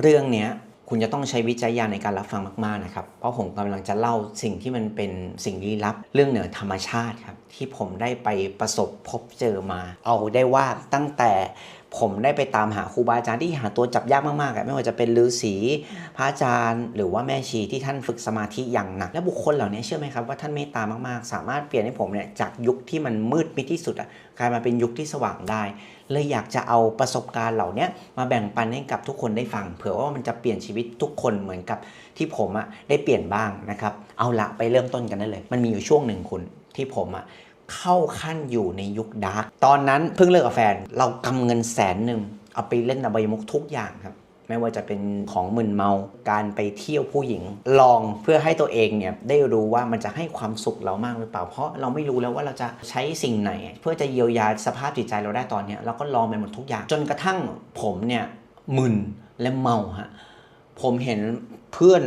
เรื่องเนี้ยคุณจะต้องใช้วิจัยญาณในการรับฟังมากๆนะครับ เพราะผมกำลังจะเล่าสิ่งที่มันเป็นสิ่งลี้ลับ เรื่องเหนือธรรมชาติครับที่ผมได้ไปประสบพบเจอมา เอาได้ว่าตั้งแต่ ผมได้ไปตามหาครูบาอาจารย์ที่หาตัวจับยากมากๆอะไม่ว่าจะเป็นฤาษีพระอาจารย์ หรือว่าแม่ชีที่ท่านฝึกสมาธิอย่างหนัก และบุคคลเหล่านี้เชื่อไหมครับว่าท่านเมตตามากๆ สามารถเปลี่ยนให้ผมเนี่ยจากยุคที่มันมืดมิดที่สุดอะกลายมาเป็นยุคที่สว่างได้ เลยอยากจะเอาประสบการณ์เหล่านี้มาแบ่งปันให้กับทุกคนได้ฟัง เผื่อว่ามันจะเปลี่ยนชีวิตทุกคนเหมือนกับที่ผมอะได้เปลี่ยนบ้างนะครับ เอาละไปเริ่มต้นกันได้เลย มันมีอยู่ช่วงหนึ่งคุณที่ผมอะ เข้าขั้นอยู่ในยุคดาร์กตอนนั้นเพิ่งเลิกกับแฟน เรากำเงินแสนหนึ่งเอาไปเล่นอบายมุกทุกอย่างครับ ไม่ว่าจะเป็นของมึนเมา การไปเที่ยวผู้หญิง ลองเพื่อให้ตัวเองเนี่ยได้รู้ว่ามันจะให้ความสุขเรามากหรือเปล่า เพราะเราไม่รู้แล้วว่าเราจะใช้สิ่งไหน เพื่อจะเยียวยาสภาพจิตใจเราได้ตอนนี้เราก็ลองไปหมดทุกอย่าง จนกระทั่งผมเนี่ยมึนและเมาฮะผมเห็นเพื่อน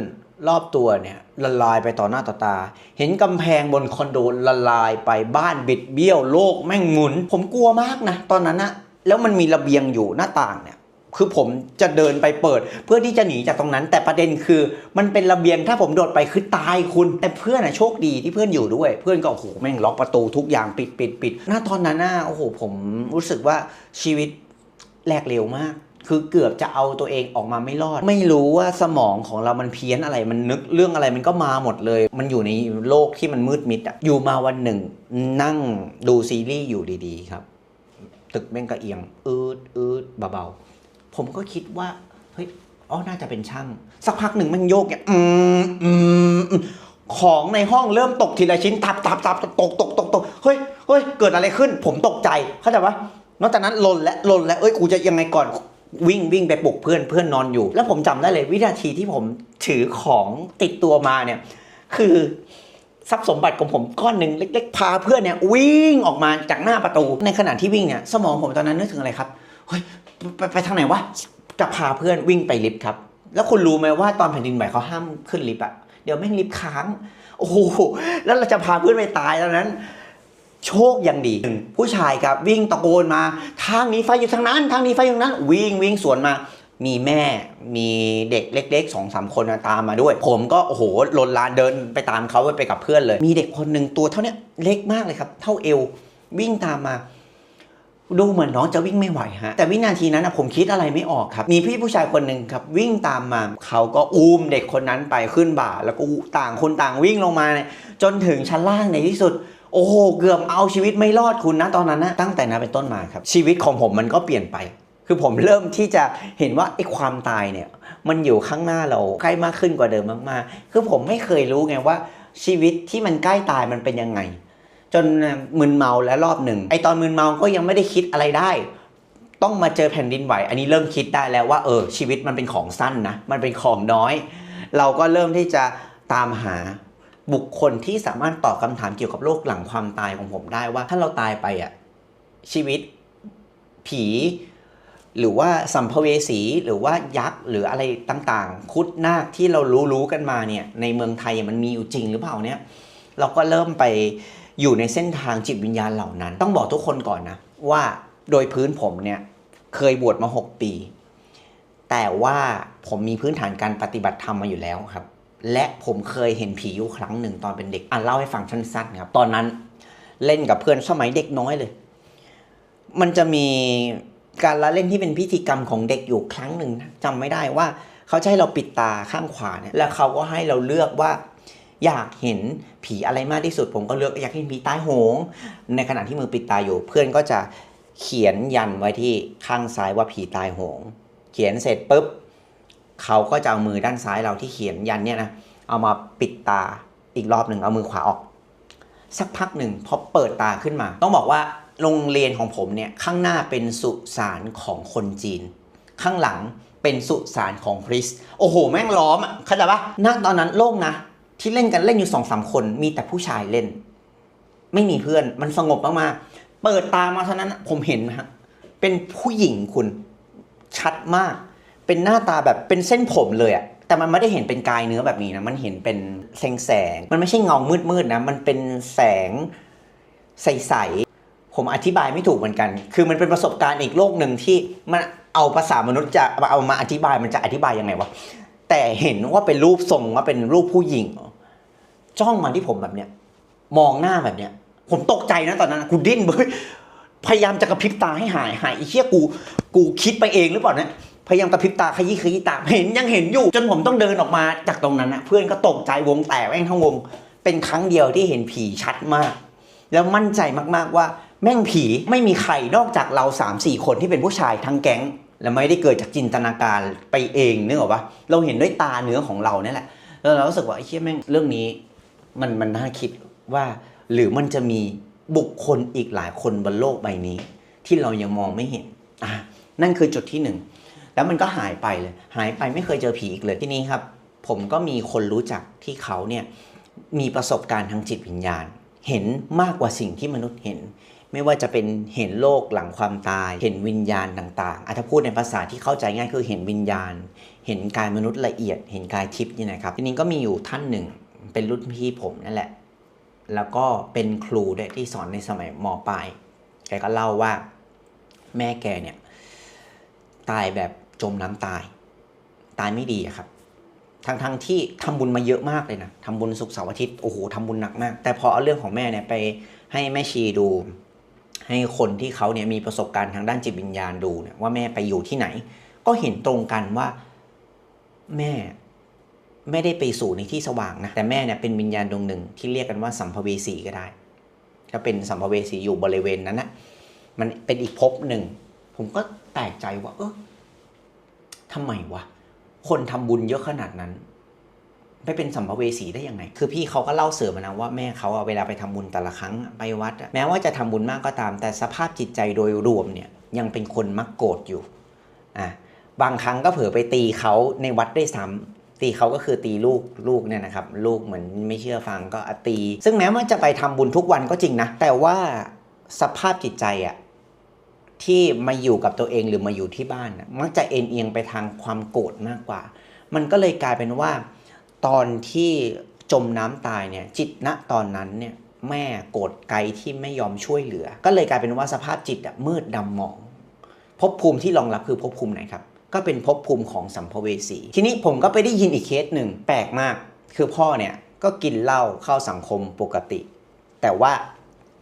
รอบตัวเนี่ยละลายไปต่อหน้าต่อตา เห็นกำแพงบนคอนโดละลายไปบ้านบิดเบี้ยวโลกแม่งหมุน ผมกลัวมากนะ ตอนนั้นนะแล้วมันมีระเบียงอยู่หน้าต่างเนี่ยคือผมจะเดินไปเปิด เพื่อที่จะหนีจากตรงนั้น แต่ประเด็นคือ มันเป็นระเบียงถ้าผมโดดไปคือตายคุณ แต่เพื่อนอะโชคดีที่เพื่อนอยู่ด้วย เพื่อนก็โอ้โหแม่งล็อกประตูทุกอย่างปิดปิดปิดหน้าตอนนั้นน่ะโอ้โหผมรู้สึกว่าชีวิตแหลกเร็วมาก คือเกือบจะเอาตัวเองออกมาไม่รอด ไม่รู้ว่าสมองของเรามันเพี้ยนอะไรมันนึกเรื่องอะไรมันก็มาหมดเลย มันอยู่ในโลกที่มันมืดมิดอะอยู่มาวันหนึ่ง นั่งดูซีรีส์อยู่ดีๆ ครับ ตึกแม่งก็เอียง อืดอืดเบาๆ ผมก็คิดว่า เฮ้ยอ๋อน่าจะเป็นช่าง สักพักหนึ่งมันโยกเนี่ยอืมอืมอืมของในห้องเริ่มตกทีละชิ้นตับตับตับตกตกตกตกเฮ้ยเฮ้ยเกิดอะไรขึ้น ผมตกใจเข้าใจปะนอกจากนั้นหล่นและหล่นและเอ้ยกูจะยังไงก่อน วิ่งวิ่งไปปลุกเพื่อนเพื่อนนอนอยู่ แล้วผมจำได้เลยวินาทีที่ผมถือของติดตัวมาเนี่ย คือทรัพย์สมบัติของผมก้อนหนึ่งเล็ก ๆ พาเพื่อนเนี่ยวิ่งออกมาจากหน้าประตู ในขณะที่วิ่งเนี่ยสมองผมตอนนั้นนึกถึงอะไรครับเฮ้ยไปไปทางไหนวะจะพาเพื่อนวิ่งไปลิฟต์ครับ แล้วคุณรู้ไหมว่าตอนแผ่นดินไหวเขาห้ามขึ้นลิฟต์อะเดี๋ยวแม่งลิฟต์ค้าง โอ้โหแล้วเราจะพาเพื่อนไปตายตอนนั้น โชคยังดีผู้ชายครับวิ่งตะโกนมา ทางนี้ไฟอยู่ทางนั้น ทางนี้ไฟอยู่ทางนั้น วิ่งวิ่งสวนมามีแม่มีเด็กเล็กๆสองสามคนตามมาด้วย ผมก็โอ้โหลนลานเดินไปตามเขาไปกับเพื่อนเลย มีเด็กคนหนึ่งตัวเท่านี้เล็กมากเลยครับ เท่าเอว วิ่งตามมา ดูเหมือนน้องจะวิ่งไม่ไหวฮะแต่วินาทีนั้นนะผมคิดอะไรไม่ออกครับ มีพี่ผู้ชายคนหนึ่งครับ วิ่งตามมาเขาก็อุ้มเด็กคนนั้นไปขึ้นบ่า แล้วก็ต่างคนต่างวิ่งลงมาเนี่ยจนถึงชั้นล่างในที่สุด โอ้โหเกือบเอาชีวิตไม่รอดคุณนะตอนนั้นนะตั้งแต่นั้นเป็นต้นมาครับ ชีวิตของผมมันก็เปลี่ยนไป คือผมเริ่มที่จะเห็นว่าไอ้ความตายเนี่ย มันอยู่ข้างหน้าเราใกล้มากขึ้นกว่าเดิมมากๆ คือผมไม่เคยรู้ไงว่า ชีวิตที่มันใกล้ตายมันเป็นยังไง จนมึนเมาแล้วรอบหนึ่งไอตอนมึนเมาก็ยังไม่ได้คิดอะไรได้ ต้องมาเจอแผ่นดินไหว อันนี้เริ่มคิดได้แล้วว่าเออชีวิตมันเป็นของสั้นนะมันเป็นของน้อย เราก็เริ่มที่จะตามหา บุคคลที่สามารถตอบคำถามเกี่ยวกับโลกหลังความตายของผมได้ว่าถ้าเราตายไปอะชีวิตผี หรือว่าสัมภเวสีหรือว่ายักษ์หรืออะไรต่างๆ คุดนาคที่เรารู้รู้ๆกันมาเนี่ยในเมืองไทยมันมีอยู่จริงหรือเปล่าเนี่ยเราก็เริ่มไปอยู่ในเส้นทางจิตวิญญาณเหล่านั้น ต้องบอกทุกคนก่อนนะว่าโดยพื้นผมเนี่ยเคยบวชมา 6 ปี แต่ว่าผมมีพื้นฐานการปฏิบัติธรรมมาอยู่แล้วครับ และผมเคยเห็นผีอยู่ครั้งหนึ่งตอนเป็นเด็ก อะเล่าให้ฟังสั้นๆครับ ตอนนั้นเล่นกับเพื่อนสมัยเด็กน้อยเลย มันจะมีการละเล่นที่เป็นพิธีกรรมของเด็กอยู่ครั้งหนึ่งนะจำไม่ได้ว่าเขาจะให้เราปิดตาข้างขวาเนี่ย แล้วเขาก็ให้เราเลือกว่า อยากเห็นผีอะไรมากที่สุด ผมก็เลือกอยากเห็นผีตายโหง ในขณะที่มือปิดตาอยู่ เพื่อนก็จะเขียนยันไว้ที่ข้างซ้ายว่าผีตายโหง เขียนเสร็จปุ๊บ เขาก็จะเอามือด้านซ้ายเราที่เขียนยันเนี่ยนะเอามาปิดตาอีกรอบหนึ่งเอามือขวาออก สักพักหนึ่งพอเปิดตาขึ้นมา ต้องบอกว่าโรงเรียนของผมเนี่ยข้างหน้าเป็นสุสานของคนจีน ข้างหลังเป็นสุสานของคริส โอ้โห แม่งล้อมอะเข้าใจปะณตอนนั้นโล่งนะ ที่เล่นกันเล่นอยู่สองสามคนมีแต่ผู้ชายเล่น ไม่มีเพื่อนมันสงบมากๆเปิดตามาเท่านั้นผมเห็นนะฮะเป็นผู้หญิงคุณชัดมาก เป็นหน้าตาแบบเป็นเส้นผมเลยอะแต่มันไม่ได้เห็นเป็นกายเนื้อแบบนี้นะ มันเห็นเป็นแสงแสง มันไม่ใช่เงามืดๆนะ มันเป็นแสงใสๆ ผมอธิบายไม่ถูกเหมือนกัน คือมันเป็นประสบการณ์อีกโลกหนึ่งที่มันเอาภาษามนุษย์จะเอามาอธิบายมันจะอธิบายยังไงวะ แต่เห็นว่าเป็นรูปทรงว่าเป็นรูปผู้หญิง จ้องมาที่ผมแบบเนี้ย มองหน้าแบบเนี้ย ผมตกใจนะตอนนั้นกูดิ้นเบ้ยพยายามจะกระพริบตาให้หายหายไอ้เชี่ยกู กูคิดไปเองหรือเปล่าเนี่ย พยายามกระพริบตาขยี้ขยี้ตาเห็นยังเห็นอยู่ จนผมต้องเดินออกมาจากตรงนั้นนะเพื่อนก็ตกใจวงแตกแม่งทั้งวง เป็นครั้งเดียวที่เห็นผีชัดมาก แล้วมั่นใจมากๆว่าแม่งผีไม่มีใครนอกจากเรา3ามสี่คนที่เป็นผู้ชายทั้งแก๊ง และไม่ได้เกิดจากจินตนาการไปเองนึกออกปะเราเห็นด้วยตาเนื้อของเราเนี่ยแหละ แล้วเรารู้สึกว่าไอ้เชี่ยแม่งเรื่องนี้ มันมันน่าคิดว่า หรือมันจะมีบุคคลอีกหลายคนบนโลกใบนี้ ที่เรายังมองไม่เห็นอะนั่นคือจุดที่หนึ่ง แล้วมันก็หายไปเลย หายไปไม่เคยเจอผีอีกเลยที่นี้ครับ ผมก็มีคนรู้จักที่เขาเนี่ยมีประสบการณ์ทางจิตวิญญาณ เห็นมากกว่าสิ่งที่มนุษย์เห็น ไม่ว่าจะเป็นเห็นโลกหลังความตาย เห็นวิญญาณต่างๆอะถ้าพูดในภาษาที่เข้าใจง่ายคือเห็นวิญญาณ เห็นกายมนุษย์ละเอียด เห็นกายทิพย์นี่นะครับทีนี้ก็มีอยู่ท่านหนึ่ง เป็นรุ่นพี่ผมนั่นแหละ แล้วก็เป็นครูด้วยที่สอนในสมัยมปลายแกก็เล่าว่าแม่แกเนี่ยตายแบบ จมน้ำตาย ตายไม่ดีอะครับทั้งทั้งๆที่ทำบุญมาเยอะมากเลยนะทำบุญสุกเสาร์อาทิตย์โอ้โหทำบุญหนักมาก แต่พอเอาเรื่องของแม่เนี่ยไปให้แม่ชีดู ให้คนที่เขาเนี่ยมีประสบการณ์ทางด้านจิตวิญญาณดูเนี่ยว่าแม่ไปอยู่ที่ไหน ก็เห็นตรงกันว่าแม่ไม่ได้ไปสู่ในที่สว่างนะแต่แม่เนี่ยเป็นวิญญาณดวงหนึ่งที่เรียกกันว่าสัมภเวสีก็ได้ก็เป็นสัมภเวสีอยู่บริเวณนั้นนะมันเป็นอีกภพหนึ่ง ผมก็แปลกใจว่าเออ ทำไมวะคนทำบุญเยอะขนาดนั้นไปเป็นสัมภเวสีได้ยังไง คือพี่เขาก็เล่าเสริมมานะว่าแม่เขาอะเวลาไปทำบุญแต่ละครั้งไปวัด แม้ว่าจะทำบุญมากก็ตาม แต่สภาพจิตใจโดยรวมเนี่ยยังเป็นคนมักโกรธอยู่อะบางครั้งก็เผลอไปตีเขาในวัดได้วยซ้ำตีเขาก็คือตีลูกลูกเนี่ยนะครับ ลูกเหมือนไม่เชื่อฟังก็อตี ซึ่งแม้ว่าจะไปทำบุญทุกวันก็จริงนะ แต่ว่าสภาพจิตใจอะ ที่มาอยู่กับตัวเองหรือมาอยู่ที่บ้านนะมักจะเอ็นเอียงไปทางความโกรธมากกว่า มันก็เลยกลายเป็นว่า ตอนที่จมน้ำตายเนี่ยจิตณตอนนั้นเนี่ยแม่โกรธไกลที่ไม่ยอมช่วยเหลือ ก็เลยกลายเป็นว่าสภาพจิตอะมืดดำหมองภพภูมิที่รองรับคือภพภูมิไหนครับ ก็เป็นภพภูมิของสัมภเวสี ทีนี้ผมก็ไปได้ยินอีกเคสหนึ่งแปลกมาก คือพ่อเนี่ยก็กินเหล้าเข้าสังคมปกติ แต่ว่า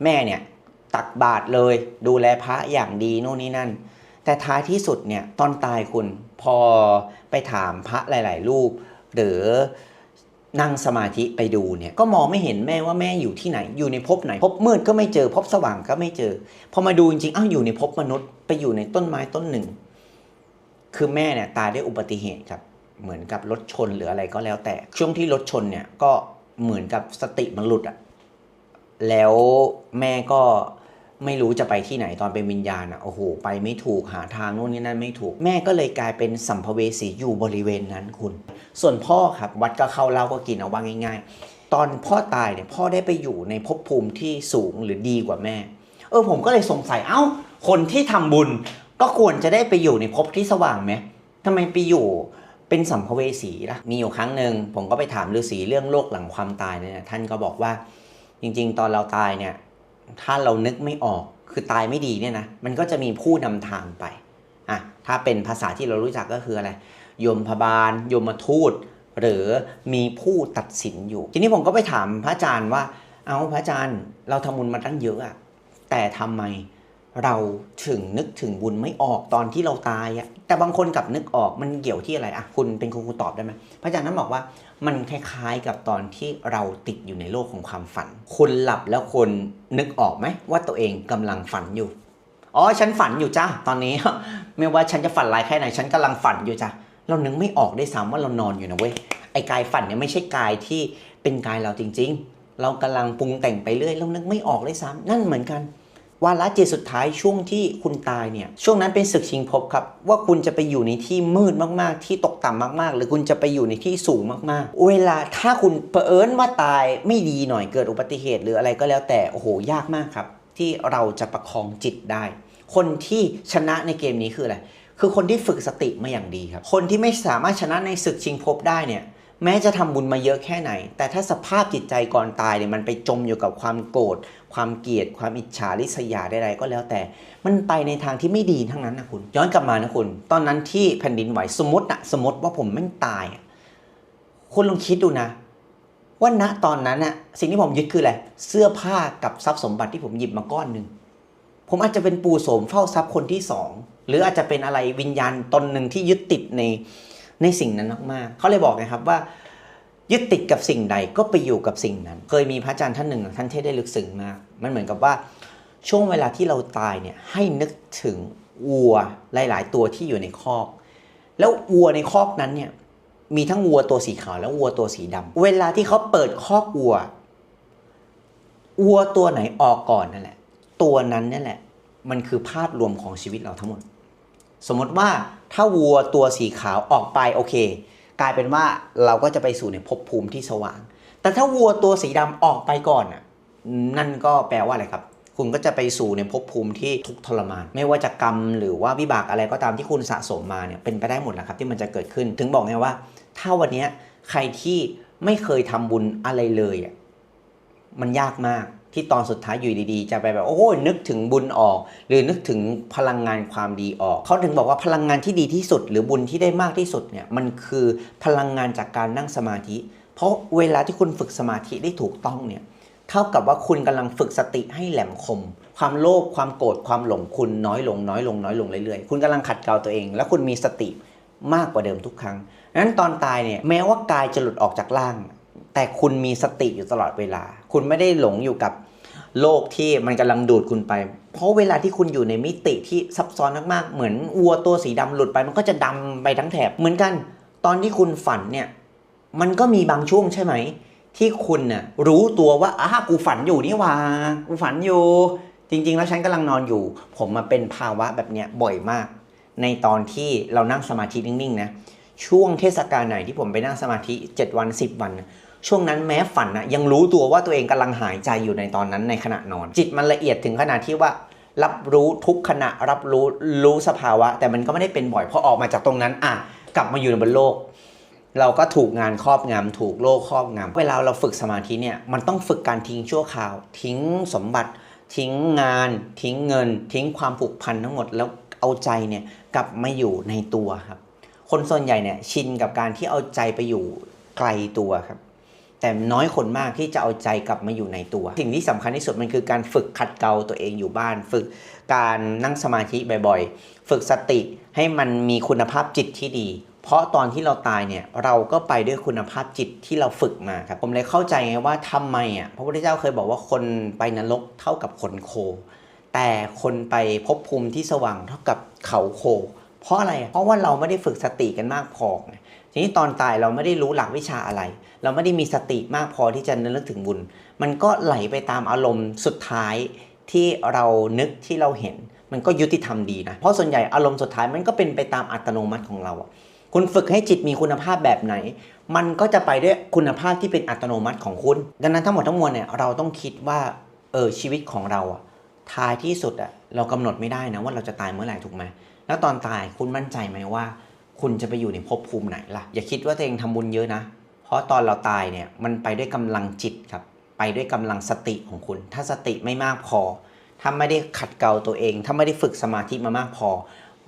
แม่เนี่ย ตักบาตรเลย ดูแลพระอย่างดีโน่นนี่นั่น แต่ท้ายที่สุดเนี่ยตอนตายคุณพอไปถามพระหลาย ๆ รูป หรือนั่งสมาธิไปดูเนี่ยก็มองไม่เห็นแม่ว่าแม่อยู่ที่ไหน อยู่ในภพไหนภพมืดก็ไม่เจอภพสว่างก็ไม่เจอ พอมาดูจริงๆอ้าวอยู่ในภพมนุษย์ไปอยู่ในต้นไม้ต้นหนึ่ง คือแม่เนี่ยตายด้วยอุบัติเหตุครับเหมือนกับรถชนหรืออะไรก็แล้วแต่ ช่วงที่รถชนเนี่ยก็เหมือนกับสติมันหลุดอะแล้วแม่ก็ ไม่รู้จะไปที่ไหนตอนเป็นวิญญาณอะโอ้โหไปไม่ถูกหาทางนู่นนี่นั่นไม่ถูก แม่ก็เลยกลายเป็นสัมภเวสีอยู่บริเวณนั้นคุณ ส่วนพ่อครับวัดก็เข้าเล้าก็กินเอาว่าง่าย ๆ ตอนพ่อตายเนี่ยพ่อได้ไปอยู่ในภพภูมิที่สูงหรือดีกว่าแม่ เออผมก็เลยสงสัยเอ้า คนที่ทำบุญ ก็ควรจะได้ไปอยู่ในภพที่สว่างไหมทำไมไปอยู่เป็นสัมภเวสีล่ะ มีอยู่ครั้งหนึ่งผมก็ไปถามฤาษีเรื่องโลกหลังความตายเนี่ยท่านก็บอกว่าจริง ๆ ตอนเราตายเนี่ย ถ้าเรานึกไม่ออกคือตายไม่ดีเนี่ยนะมันก็จะมีผู้นำทางไปอะถ้าเป็นภาษาที่เรารู้จักก็คืออะไรยมพบาลยมทูต หรือมีผู้ตัดสินอยู่ ทีนี้ผมก็ไปถามพระอาจารย์ว่า เอาพระอาจารย์เราทำบุญมาตั้งเยอะอะแต่ทำไม เราถึงนึกถึงบุญไม่ออกตอนที่เราตายอะแต่บางคนกับนึกออกมันเกี่ยวที่อะไรอะคุณเป็นคุณครูตอบได้ไหมพระอาจารย์นั้นบอกว่ามันคล้ายๆกับตอนที่เราติดอยู่ในโลกของความฝัน คุณหลับแล้วคนนึกออกไหมว่าตัวเองกำลังฝันอยู่อ๋อฉันฝันอยู่จ้าตอนนี้ ไม่ว่าฉันจะฝันร้ายแค่ไหนฉันกำลังฝันอยู่จ้ะเรานึกไม่ออกได้ซ้ำว่าเรานอนอยู่นะเว้ยไอ้กายฝันเนี่ยไม่ใช่กายที่เป็นกายเราจริง ๆ เรากำลังปรุงแต่งไปเรื่อยเรานึกไม่ออกได้ซ้ำนั่นเหมือนกัน วาระจิตสุดท้ายช่วงที่คุณตายเนี่ยช่วงนั้นเป็นศึกชิงภพครับ ว่าคุณจะไปอยู่ในที่มืดมากๆ ที่ตกต่ำมากๆ หรือคุณจะไปอยู่ในที่สูงมากๆ เวลาถ้าคุณเผอิญว่าตายไม่ดีหน่อยเกิดอุบัติเหตุหรืออะไรก็แล้วแต่โอ้โหยากมากครับ ที่เราจะประคองจิตได้ คนที่ชนะในเกมนี้คืออะไรคือคนที่ฝึกสติมาอย่างดีครับ คนที่ไม่สามารถชนะในศึกชิงภพได้เนี่ย แม้จะทำบุญมาเยอะแค่ไหน แต่ถ้าสภาพจิตใจก่อนตายเนี่ยมันไปจมอยู่กับความโกรธ ความเกลียด ความอิจฉาริษยาใดๆก็แล้วแต่ มันไปในทางที่ไม่ดีทั้งนั้นนะคุณ ย้อนกลับมานะคุณ ตอนนั้นที่แผ่นดินไหวสมมตินะสมมติว่าผมไม่ตาย คุณลองคิดดูนะ ว่าณตอนนั้นน่ะสิ่งที่ผมยึดคืออะไร เสื้อผ้ากับทรัพย์สมบัติที่ผมหยิบมาก้อนหนึ่ง ผมอาจจะเป็นปูโสมเฝ้าทรัพย์คนที่สอง หรืออาจจะเป็นอะไรวิญญาณตนหนึ่งที่ยึดติดใน ในสิ่งนั้นมากๆเขาเลยบอกนะครับว่า ยึดติดกับสิ่งใดก็ไปอยู่กับสิ่งนั้น เคยมีพระอาจารย์ท่านหนึ่งท่านเทศได้ลึกซึ้งมาก มันเหมือนกับว่าช่วงเวลาที่เราตายเนี่ยให้นึกถึงวัวหลาย ๆ ตัวที่อยู่ในคอก แล้ววัวในคอกนั้นเนี่ยมีทั้งวัวตัวสีขาวและวัวตัวสีดำเวลาที่เขาเปิดคอกวัววัวตัวไหนออกก่อนนั่นแหละ ตัวนั้นนั่นแหละ มันคือภาพรวมของชีวิตเราทั้งหมด สมมติว่าถ้าวัวตัวสีขาวออกไปโอเค กลายเป็นว่าเราก็จะไปสู่ในภพภูมิที่สว่าง แต่ถ้าวัวตัวสีดำออกไปก่อนน่ะนั่นก็แปลว่าอะไรครับ คุณก็จะไปสู่ในภพภูมิที่ทุกทรมาน ไม่ว่าจะกรรมหรือว่าวิบากอะไรก็ตามที่คุณสะสมมาเนี่ยเป็นไปได้หมดแหละครับ ที่มันจะเกิดขึ้นถึงบอกไงว่า ถ้าวันนี้ใครที่ไม่เคยทำบุญอะไรเลยอะมันยากมาก ที่ตอนสุดท้ายอยู่ดีๆ จะไปแบบโอ้ยนึกถึงบุญออก หรือนึกถึงพลังงานความดีออกเขาถึงบอกว่าพลังงานที่ดีที่สุด หรือบุญที่ได้มากที่สุดเนี่ยมันคือพลังงานจากการนั่งสมาธิ เพราะเวลาที่คุณฝึกสมาธิได้ถูกต้องเนี่ยเท่ากับว่าคุณกำลังฝึกสติให้แหลมคม ความโลภความโกรธความหลงคุณน้อยลงน้อยลงน้อยลงเรื่อยๆ คุณกำลังขัดเกลาตัวเอง และคุณมีสติมากกว่าเดิมทุกครั้งนั้นตอนตายเนี่ยแม้ว่ากายจะหลุดออกจากร่าง แต่คุณมีสติอยู่ตลอดเวลา คุณไม่ได้หลงอยู่กับโลกที่มันกำลังดูดคุณไป เพราะเวลาที่คุณอยู่ในมิติที่ซับซ้อนมากๆ เหมือนวัวตัวสีดำหลุดไป มันก็จะดำไปทั้งแถบ เหมือนกันตอนที่คุณฝันเนี่ย มันก็มีบางช่วงใช่ไหม ที่คุณน่ะรู้ตัวว่าอ้ากูฝันอยู่นี่ว่ากูฝันอยู่ จริง ๆ แล้วฉันกำลังนอนอยู่ ผมมาเป็นภาวะแบบเนี้ยบ่อยมาก ในตอนที่เรานั่งสมาธินิ่งๆนะช่วงเทศกาลไหนที่ผมไปนั่งสมาธิ 7 วัน 10 วันนะ ช่วงนั้นแม้ฝันนะยังรู้ตัวว่าตัวเองกำลังหายใจอยู่ในตอนนั้นในขณะนอน จิตมันละเอียดถึงขนาดที่ว่ารับรู้ทุกขณะรับรู้รู้สภาวะ แต่มันก็ไม่ได้เป็นบ่อยพอออกมาจากตรงนั้นอะกลับมาอยู่บนโลก เราก็ถูกงานครอบงำถูกโลกครอบงำเวลาเราฝึกสมาธิเนี่ยมันต้องฝึกการทิ้งชั่วคราว ทิ้งสมบัติ ทิ้งงาน ทิ้งเงิน ทิ้งความผูกพันทั้งหมดแล้วเอาใจเนี่ยกลับมาอยู่ในตัวครับ คนส่วนใหญ่เนี่ยชินกับการที่เอาใจไปอยู่ไกลตัวครับ แต่น้อยคนมากที่จะเอาใจกลับมาอยู่ในตัว สิ่งที่สำคัญที่สุดมันคือการฝึกขัดเกลาตัวเองอยู่บ้าน ฝึกการนั่งสมาธิบ่อยๆ ฝึกสติให้มันมีคุณภาพจิตที่ดี เพราะตอนที่เราตายเนี่ยเราก็ไปด้วยคุณภาพจิตที่เราฝึกมาครับผมเลยเข้าใจไงว่าทำไมอะพระพุทธเจ้าเคยบอกว่าคนไปนรกเท่ากับขนโค แต่คนไปพบภูมิที่สว่างเท่ากับเขาโค เพราะอะไรเพราะว่าเราไม่ได้ฝึกสติกันมากพอไง ทีนี้ตอนตายเราไม่ได้รู้หลักวิชาอะไร เราไม่ได้มีสติมากพอที่จะนึกถึงบุญ มันก็ไหลไปตามอารมณ์สุดท้ายที่เรานึกที่เราเห็น มันก็ยุติธรรมดีนะ เพราะส่วนใหญ่อารมณ์สุดท้ายมันก็เป็นไปตามอัตโนมัติของเราคุณฝึกให้จิตมีคุณภาพแบบไหน มันก็จะไปด้วยคุณภาพที่เป็นอัตโนมัติของคุณ ดังนั้นทั้งหมดทั้งมวลเนี่ยเราต้องคิดว่าเออชีวิตของเราอะท้ายที่สุดอะเรากำหนดไม่ได้นะว่าเราจะตายเมื่อไหร่ถูกไหมแล้วตอนตายคุณมั่นใจไหมว่า คุณจะไปอยู่ในภพภูมิไหนล่ะ อย่าคิดว่าตัวเองทำบุญเยอะนะ เพราะตอนเราตายเนี่ยมันไปด้วยกำลังจิตครับ ไปด้วยกำลังสติของคุณ ถ้าสติไม่มากพอ ถ้าไม่ได้ขัดเกลาตัวเอง ถ้าไม่ได้ฝึกสมาธิมามากพอ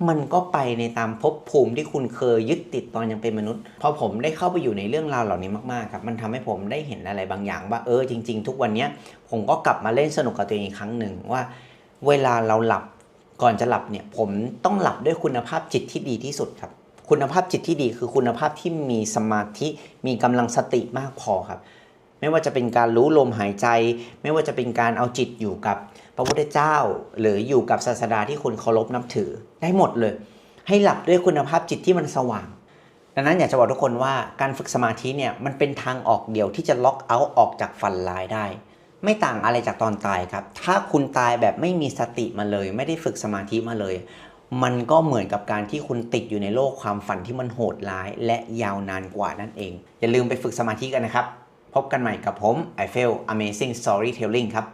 มันก็ไปในตามภพภูมิที่คุณเคยยึดติดตอนยังเป็นมนุษย์ พอผมได้เข้าไปอยู่ในเรื่องราวเหล่านี้มากๆครับ มันทำให้ผมได้เห็นอะไรบางอย่างว่าเออจริง ๆ ทุกวันนี้ผมก็กลับมาเล่นสนุกกับตัวเองอีกครั้งหนึ่งว่า เวลาเราหลับก่อนจะหลับเนี่ยผมต้องหลับด้วยคุณภาพจิตที่ดีที่สุดครับ คุณภาพจิตที่ดีคือคุณภาพที่มีสมาธิมีกำลังสติมากพอครับ ไม่ว่าจะเป็นการรู้ลมหายใจ ไม่ว่าจะเป็นการเอาจิตอยู่กับ พระพุทธเจ้า หรืออยู่กับศาสดาที่คุณเคารพนับถือได้หมดเลย ให้หลับด้วยคุณภาพจิตที่มันสว่าง ดังนั้นอยากจะบอกทุกคนว่าการฝึกสมาธิเนี่ยมันเป็นทางออกเดียวที่จะล็อกเอาท์ออกจากฝันร้ายได้ ไม่ต่างอะไรจากตอนตายครับ ถ้าคุณตายแบบไม่มีสติมาเลย ไม่ได้ฝึกสมาธิมาเลย มันก็เหมือนกับการที่คุณติดอยู่ในโลกความฝันที่มันโหดร้าย และยาวนานกว่านั่นเอง อย่าลืมไปฝึกสมาธิกันนะครับ พบกันใหม่กับผม I feel Amazing Storytelling ครับ